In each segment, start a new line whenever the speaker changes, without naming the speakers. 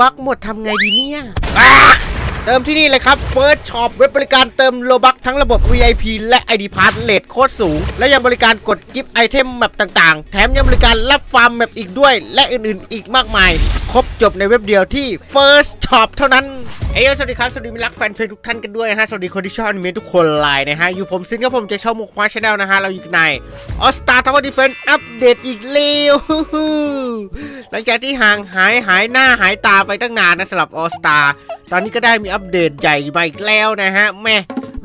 บัคหมดทำไงดีเนี่ย เติมที่นี่เลยครับ First Shop เว็บบริการเติมโลบักทั้งระบบ VIP และ ID Pass เลทโคตรสูง และยังบริการกดกิฟต์ไอเทมแมปต่างๆ แถมยังบริการรับฟาร์มแมปอีกด้วย และอื่นๆ อีกมากมาย ครบจบในเว็บเดียวที่ First Shop เท่านั้นเอ้ยสวัสดีครับ สวัสดีมิรักแฟนเพลงทุกท่านกันด้วยนะฮะ สวัสดีคนที่ชอบอนิเมะทุกคนเลยนะฮะ อยู่ผมซินกับผมจะชอบมุกพาชแนลนะฮะ เราอยู่ในออสตาทาวเวอร์ดิเฟนอัปเดตอีกแล้วหลังจากที่ห่างหายหายหน้าหายตาไปตั้งนานนะสำหรับออสตาตอนนี้ก็ได้มีอัปเดตใหญ่มาอีกแล้วนะฮะแม่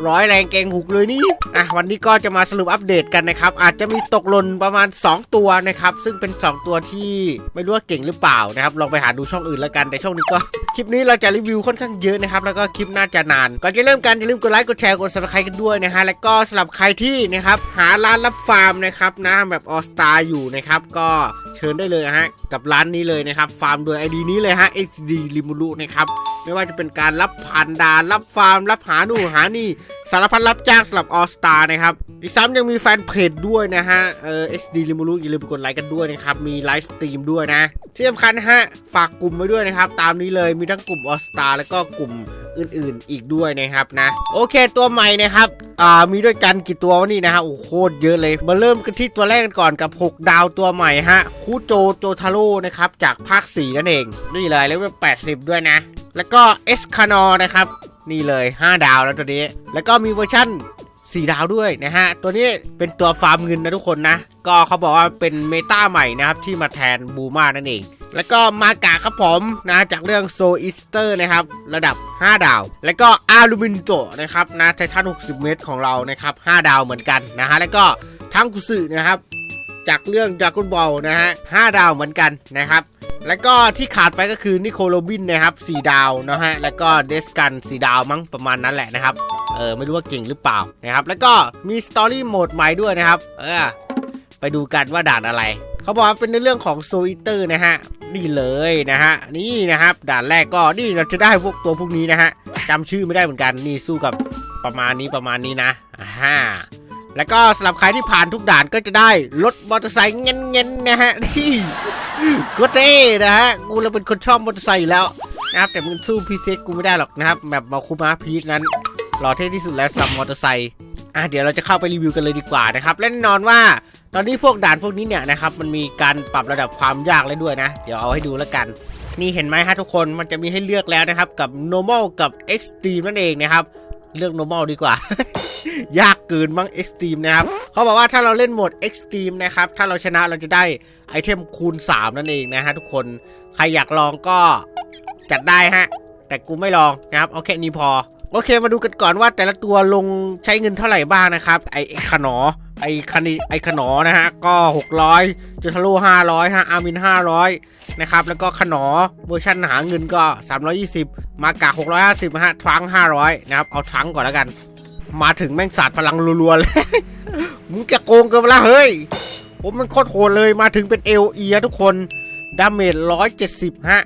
ร้อยแรงเกงหุกเลยนี่อะวันนี้ก็จะมาสรุปอัปเดตกันนะครับ อาจจะมีตกหล่นประมาณ 2 ตัวนะครับ ซึ่งเป็น 2 ตัวที่ไม่รู้ว่าเก่งหรือเปล่านะครับ ลองไปหาดูช่องอื่นแล้วกันแต่ช่องนี้ก็คลิปนี้เราจะรีวิวค่อนข้างเยอะนะครับ แล้วก็คลิปน่าจะนานก่อนจะเริ่มกันอย่าลืมกดไลค์กดแชร์กด subscribe กันด้วยนะฮะแล้วก็สำหรับใครที่นะครับหาร้านรับฟาร์มนะครับนะแบบออสตาอยู่นะครับก็เชิญได้เลยฮะกับร้านนี้เลยนะครับ ฟาร์มโดย ID นี้เลยฮะ XD ริมูรุนะครับไม่ว่าจะเป็นการรับผ่านดานรับฟาร์มรับหาหนูหานี่สารพัดรับจ้างสำหรับออสตานะครับ อีกซ้ำยังมีแฟนเพจด้วยนะฮะ เออ XD ริมูรุอย่าลืมกดไลค์กันด้วยนะครับ มีไลฟ์สตรีมด้วยนะ ที่สำคัญฮะ ฝากกลุ่มไว้ด้วยนะครับ ตามนี้เลยมีทั้งกลุ่มออสตาแล้วก็กลุ่มอื่นๆ อีกด้วยนะครับนะ โอเคตัวใหม่นะครับ อ่า มีด้วยกันกี่ตัววะนี่นะฮะ โอ้โหโคตรเยอะเลย มาเริ่มกันที่ตัวแรกกันก่อนกับ 6 ดาวตัวใหม่ฮะ คูโจโจทาโร่นะครับ จากภาค 4 นั่นเอง นี่เลยเลเวล80 ด้วยนะ แล้วก็เอสคานอนะครับ นี่เลย 5 ดาวแล้วตัวนี้ แล้วก็มีเวอร์ชั่น4ดาวด้วยนะฮะ ตัวนี้เป็นตัวฟาร์มเงินนะทุกคนนะ ก็เขาบอกว่าเป็นเมตาใหม่นะครับ ที่มาแทนบูมานั่นเอง แล้วก็มากาครับผมนะจากเรื่องโซอิสเตอร์นะครับ ระดับ 5 ดาว แล้วก็อาลูมินโตนะครับนะไททัน60 เมตรของเรานะครับ 5 ดาวเหมือนกันนะฮะ แล้วก็ทังกุสึนะครับ จากเรื่องจากุนบอลนะฮะ 5 ดาวเหมือนกันนะครับ แล้วก็ที่ขาดไปก็คือนิโคลโรบินนะครับ4ดาวนะฮะ แล้วก็เดสกัน4ดาวมั้งประมาณนั้นแหละนะครับ เออไม่รู้ว่าเก่งหรือเปล่านะครับ แล้วก็มีสตอรี่โหมดใหม่ด้วยนะครับ เออไปดูกันว่าด่านอะไร เขาบอกว่าเป็นในเรื่องของโซอิเตอร์นะฮะ นี่เลยนะฮะ นี่นะครับ ด่านแรกก็นี่เราจะได้พวกตัวพวกนี้นะฮะจำชื่อไม่ได้เหมือนกัน นี่สู้กับประมาณนี้ประมาณนี้นะอ่า แล้วก็สำหรับใครที่ผ่านทุกด่านก็จะได้รถมอเตอร์ไซค์เงี้ยนๆนะฮะนี่ก็เท่นะฮะกูเราเป็นคนชอบมอเตอร์ไซค์อยู่แล้วนะครับแต่มึงสู้พีเซ็กกูไม่ได้หรอกนะครับแบบมาคุมาพีทนั้นหล่อเท่ที่สุดแล้วสำหรับมอเตอร์ไซค์อะเดี๋ยวเราจะเข้าไปรีวิวกันเลยดีกว่านะครับและแน่นอนว่าตอนนี้พวกด่านพวกนี้เนี่ยนะครับมันมีการปรับระดับความยากเลยด้วยนะ เดี๋ยวเอาให้ดูแล้วกัน นี่เห็นไหมฮะทุกคนมันจะมีให้เลือกแล้วนะครับกับ normal กับ extreme นั่นเองนะครับ เลือก normal ดีกว่า ยากเกินมั้ง extreme นะครับเขาบอกว่าถ้าเราเล่นโหมด extreme นะครับ ถ้าเราชนะเราจะได้ไอเทมคูณ 3 นั่นเองนะฮะทุกคน ใครอยากลองก็จัดได้ฮะ แต่กูไม่ลองนะครับเอาแค่นี้พอ โอเคมาดูกันก่อนว่าแต่ละตัวลงใช้เงินเท่าไหร่บ้างนะครับ ไอไอ้ขนอไอคันิไอขนอนะฮะก็ 600จูทาโร่500ฮะอามิน 500 นะครับ แล้วก็ขนอเวอร์ชันหาเงินก็ 320 มากา650นะฮะทรัง500 นะครับ เอาทรังก่อนแล้วกัน มาถึงแม่งสาดพลังรัวๆเลยมึงจะโกงเกินละเฮ้ย ผมมันโคตรโหดเลยมาถึงเป็นเอลเอียทุกคน ดาเมจ 170 ฮะ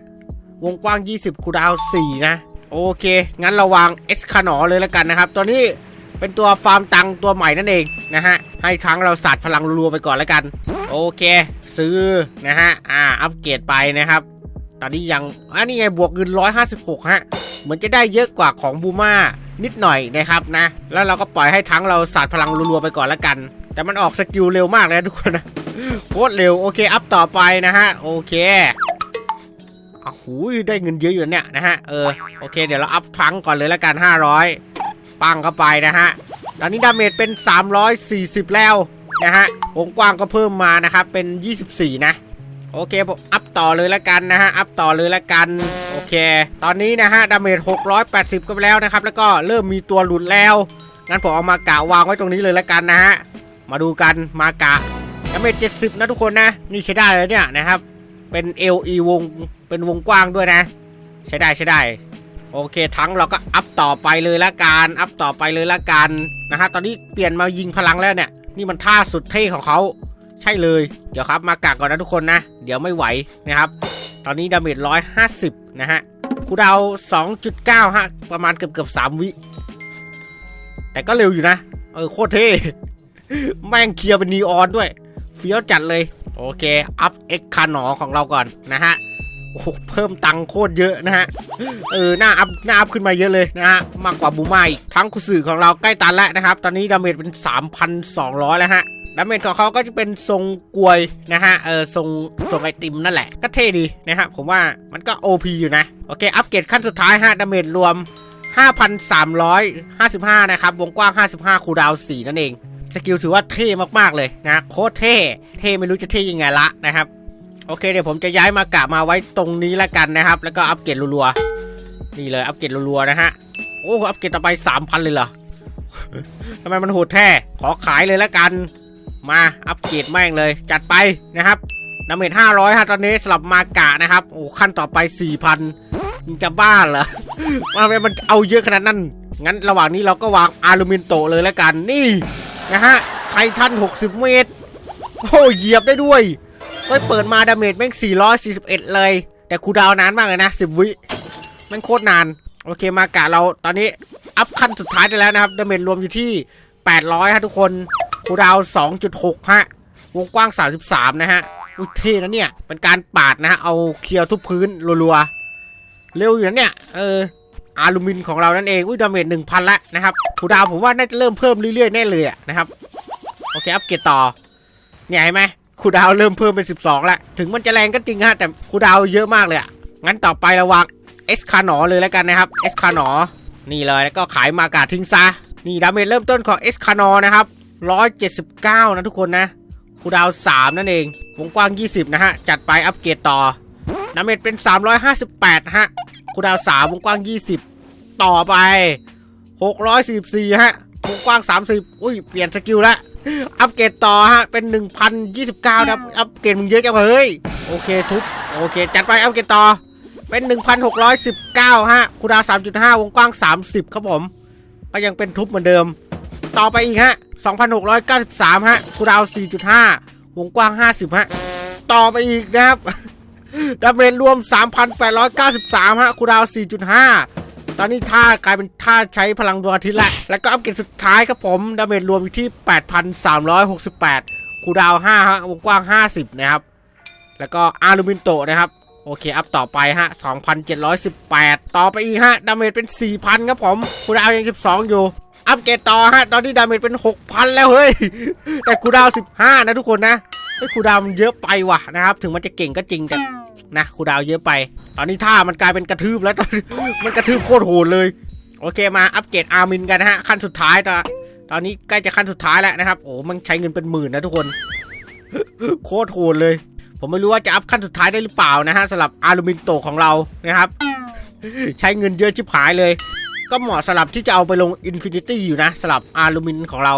วงกว้าง 20 คูดาว 4 นะ โอเค งั้นเราวางเอสคานอเลยแล้วกันนะครับตัวนี้เป็นตัวฟาร์มตังตัวใหม่นั่นเองนะฮะ ให้ครั้งเราสาดพลังรัวๆไปก่อนแล้วกัน โอเค ซื้อนะฮะ อ่า อัปเกรดไปนะครับ ตอนนี้ยังอันนี้ไงบวกเงิน 156 ฮะ เหมือนจะได้เยอะกว่าของบูมานิดหน่อยนะครับนะ แล้วเราก็ปล่อยให้ทั้งเราสาดพลังรัวๆไปก่อนล้วกัน แต่มันออกสกิลเร็วมากเลยทุกคนนะโคตรเร็ว โอเค อัพต่อไปนะฮะ โอเคอ้าวหูยได้เงินเยอะอยู่เนี่ยนะฮะ เออ โอเค เดี๋ยวเราอัพทั้งก่อนเลยละกัน 500 ปังเข้าไปนะฮะ ตอนนี้ดาเมจเป็น 340 แล้ว นะฮะวงกว้างก็เพิ่มมานะครับเป็น 24 นะโอเคผมอัพต่อเลยละกันนะฮะอัพต่อเลยละกันโอเค ตอนนี้นะฮะดาเมจ680 ก็ไปแล้วนะครับ แล้วก็เริ่มมีตัวหลุดแล้วงั้นผมเอามากะวางไว้ตรงนี้เลยละกันนะฮะมาดูกันมากะดาเมจ70 นะทุกคนนะ นี่ใช้ได้เลยเนี่ยนะครับ เป็น LE วงเป็นวงกว้างด้วยนะ ใช้ได้ใช้ได้ โอเคทั้งเราก็อัพต่อไปเลยละกันอัพต่อไปเลยละกันนะฮะตอนนี้เปลี่ยนมายิงพลังแล้วเนี่ย นี่มันท่าสุดเท่ของเขาใช่เลย เดี๋ยวครับมากากก่อนนะทุกคนนะ เดี๋ยวไม่ไหวนะครับ ตอนนี้ดาเมจ150นะฮะคูดาวน์2.9 ฮะ ประมาณเกือบเกือบ3วิ แต่ก็เร็วอยู่นะ เออ โคตรเท่ แม่งเคลียร์เป็นนีออนด้วย เฟี้ยวจัดเลย โอเค อัพเอ็กคาหนอของเราก่อนนะฮะ โอ้โหเพิ่มตังค์โคตรเยอะนะฮะ เออหน้าอัพหน้าอัพขึ้นมาเยอะเลยนะฮะ มากกว่าบูมาอีกทั้งคุสึของเราใกล้ตันแล้วนะครับ ตอนนี้ดาเมจเป็น 3,200 แล้วฮะดาเมจของเขาก็จะเป็นทรงกลวยนะฮะ เออทรงทรงไอติมนั่นแหละ ก็เท่ดีนะฮะ ผมว่ามันก็ OP อยู่นะ โอเค อัปเกรดขั้นสุดท้ายฮะดาเมจรวม 5,355 นะครับ วงกว้าง 55 คูดาว 4 นั่นเอง สกิลถือว่าเท่มากๆเลยนะ โคตรเท่ เท่ไม่รู้จะเท่ยังไงละนะครับ โอเคเดี๋ยวผมจะย้ายมากะมาไว้ตรงนี้ละกันนะครับ แล้วก็อัปเกรดรัวๆนี่เลยอัปเกรดรัวๆนะฮะโอ้อัปเกรดต่อไป3,000เลยเหรอทำไมมันโหดแท้ขอขายเลยละกัน มาอัปเกรดแม่งเลย จัดไปนะครับดาเมจ500ฮะตอนนี้สลับมากะนะครับโอ้ขั้นต่อไป4,000มึงจะบ้าเหรอทำไมมันเอาเยอะขนาดนั้นงั้นระหว่างนี้เราก็วางอลูมิเนโตเลยละกันนี่นะฮะไททัน60 เมตร โอ้เหยียบได้ด้วย เฮ้ยเปิดมาดาเมจแม่ง 441 เลย แต่คูดาวนานมากเลยนะ 10 วิแม่งโคตรนาน โอเคมากะเราตอนนี้ อัพขั้นสุดท้ายได้แล้วนะครับ ดาเมจรวมอยู่ที่ 800 ฮะทุกคนคูดาว 2.6 ฮะ วงกว้าง 33 นะฮะอุ้ยเท่นะเนี่ย เป็นการปาดนะฮะ เอาเคลียร์ทุบพื้นรัวๆ เร็วอยู่นะเนี่ย เอออลูมินของเรานั่นเอง อุ้ยดาเมจ1,000ละนะครับคูดาวผมว่าน่าจะเริ่มเพิ่มเรื่อยๆแน่เลยอะนะครับ โอเค อัพเกรดต่อ เนี่ยเห็นไหม คูดาวเริ่มเพิ่มเป็น 12แล้วถึงมันจะแรงก็จริงฮะแต่คูดาวเยอะมากเลยอะงั้นต่อไประวังเอสคาหนอเลยแล้วกันนะครับเอสคาหนอนี่เลยแล้วก็ขายมากาทิ้งซะนี่ดาเมจเริ่มต้นของเอสคาหนอนะครับ179 นะทุกคนนะคูดาว 3 นั่นเองวงกว้าง 20 นะฮะ จัดไปอัปเกรดต่อดาเมจเป็น 358 ฮะคูดาว 3 วงกว้าง 20 ต่อไป 644 ฮะ วงกว้าง 30 อุ้ย เปลี่ยนสกิลแล้ว อัปเกรดต่อฮะ เป็น 1,029นะครับ อัปเกรดมึงเยอะจังเฮ้ย โอเคทุบ โอเค จัดไปอัปเกรดต่อ เป็น 1,619ฮะคูลดาวน์3.5 วงกว้าง 30 ครับผม ก็ยังเป็นทุบเหมือนเดิม ต่อไปอีกฮะ 2,693 ฮะคูลดาวน์4.5 วงกว้าง 50 ฮะ ต่อไปอีกนะครับดาเมจรวม 3,893 ฮะคูลดาวน์4.5 ตอนนี้ท่ากลายเป็นท่าใช้พลังดวงอาทิตย์แล้วแล้วก็อัปเกรดสุดท้ายครับผม ดาเมจรวมอยู่ที่ 8,368 คูดาว5ฮะวงกว้าง 50 นะครับ แล้วก็อาลูมินโตนะครับ โอเค อัพต่อไปฮะ 2,718 ต่อไปอีกฮะ ดาเมจเป็น 4,000 ครับผม คูดาวยัง 12 อยู่ อัพเกรดต่อฮะ ตอนนี้ดาเมจเป็น 6,000 แล้วเฮ้ย แต่คูดาว 15 นะทุกคนนะเฮ้คูดาวมันเยอะไปว่ะนะครับ ถึงมันจะเก่งก็จริงแต่ นะคูดาวเยอะไป ตอนนี้ท่ามันกลายเป็นกระทืบแล้วตอนมันกระทืบโคตรโหดเลย โอเคมาอัปเกรดอาร์มินกันนะฮะขั้นสุดท้ายตอนตอนนี้ใกล้จะขั้นสุดท้ายแล้วนะครับโอ้มันใช้เงินเป็นหมื่นนะทุกคน โคตรโหดเลย ผมไม่รู้ว่าจะอัพขั้นสุดท้ายได้หรือเปล่านะฮะสำหรับอาลูมินโตของเรานะครับ ใช้เงินเยอะชิบหายเลย ก็เหมาะสำหรับที่จะเอาไปลงอินฟินิตี้อยู่นะสำหรับอาลูมินของเรา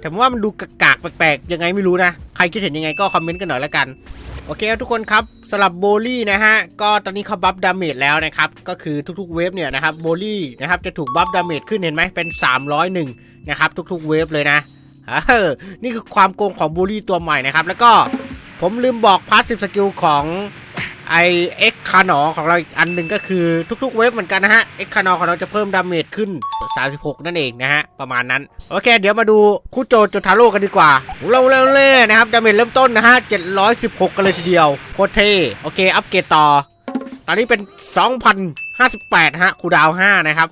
แต่ว่ามันดูกากๆแปลกๆยังไงไม่รู้นะ ใครคิดเห็นยังไงก็คอมเมนต์กันหน่อยละกัน โอเคทุกคนครับสำหรับโบลี่นะฮะก็ตอนนี้เขาบัฟดาเมจแล้วนะครับก็คือทุกๆเวฟเนี่ยนะครับโบลี่นะครับจะถูกบัฟดาเมจขึ้นเห็นไหมเป็น 301นะครับทุกๆเวฟเลยนะเออนี่คือความโกงของโบลี่ตัวใหม่นะครับแล้วก็ผมลืมบอกพาสซีฟสกิลของ ไอเอ็กคานอของเราอีกอันหนึ่งก็คือทุกๆเวฟเหมือนกันนะฮะเอ็กคานอของเราจะเพิ่มดาเมจขึ้น 36 นั่นเองนะฮะ ประมาณนั้น โอเค เดี๋ยวมาดูคูโจโจทาโร่กันดีกว่าเราเร็วเลยนะครับ ดาเมจเริ่มต้นนะฮะ 716 กันเลยทีเดียวโคตรเท่โอเค อัปเกรดต่อ ตอนนี้เป็น 2,058 ฮะคูดาว 5 นะครับ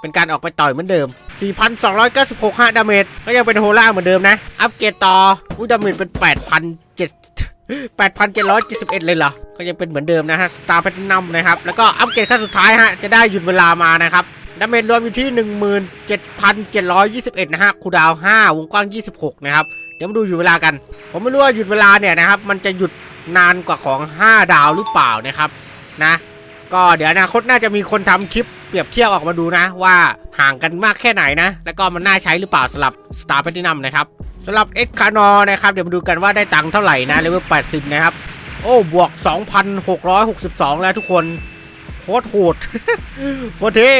เป็นการออกไปต่อยเหมือนเดิม 4,296ฮะดาเมจก็ยังเป็นโฮล่าเหมือนเดิมนะ อัปเกรดต่ออุ้ยดาเมจเป็น8,700 8,771 เลยเหรอ ก็ยังเป็นเหมือนเดิมนะฮะสตาร์แพทนัมนะครับ แล้วก็อัปเกรดขั้นสุดท้ายฮะ จะได้หยุดเวลามานะครับดาเมจรวมอยู่ที่ 17,721 นะฮะ คูดาว 5 วงกว้าง 26 นะครับ เดี๋ยวมาดูหยุดเวลากัน ผมไม่รู้ว่าหยุดเวลาเนี่ยนะครับ มันจะหยุดนานกว่าของ 5 ดาวหรือเปล่านะครับนะ ก็เดี๋ยวอนาคตน่าจะมีคนทำคลิปเปรียบเทียบออกมาดูนะ ว่าห่างกันมากแค่ไหนนะ แล้วก็มันน่าใช้หรือเปล่าสำหรับ Star Platinum นะครับ สำหรับ X c a n o นะครับ เดี๋ยวมาดูกันว่าได้ตังค์เท่าไหร่นะเลเวล80 นะครับ โอ้ บวก 2,662 แล้วทุกคน โคตรโหด โคตรเท่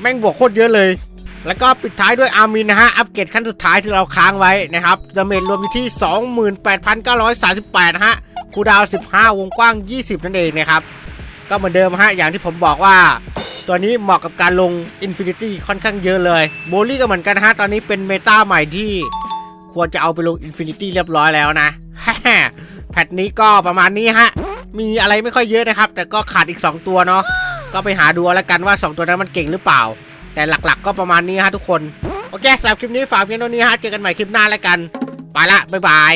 แม่งบวกโคตรเยอะเลย แล้วก็ปิดท้ายด้วยอาร์มินนะฮะ อัปเกรดขั้นสุดท้ายที่เราค้างไว้นะครับดาเมจรวมอยู่ที่ 28,938นะฮะ คูดาว 15 วงกว้าง 20 นั่นเองนะครับ ก็เหมือนเดิมฮะ อย่างที่ผมบอกว่าตัวนี้เหมาะกับการลง Infinity ค่อนข้างเยอะเลย โบลี่ก็เหมือนกันฮะ ตอนนี้เป็นเมตาใหม่ที่ ควรจะเอาไปลง Infinity เรียบร้อยแล้วนะแพทนี้ก็ประมาณนี้ฮะ มีอะไรไม่ค่อยเยอะนะครับ แต่ก็ขาดอีก 2 ตัวเนาะก็ไปหาดูเอาละกันว่า 2 ตัวนั้นมันเก่งหรือเปล่า แต่หลักๆ ก็ประมาณนี้ฮะทุกคนโอเคสำหรับคลิปนี้ฝากเพียงเท่านี้ฮะเจอกันใหม่คลิปหน้าแล้วกันไปละบ๊ายบา
ย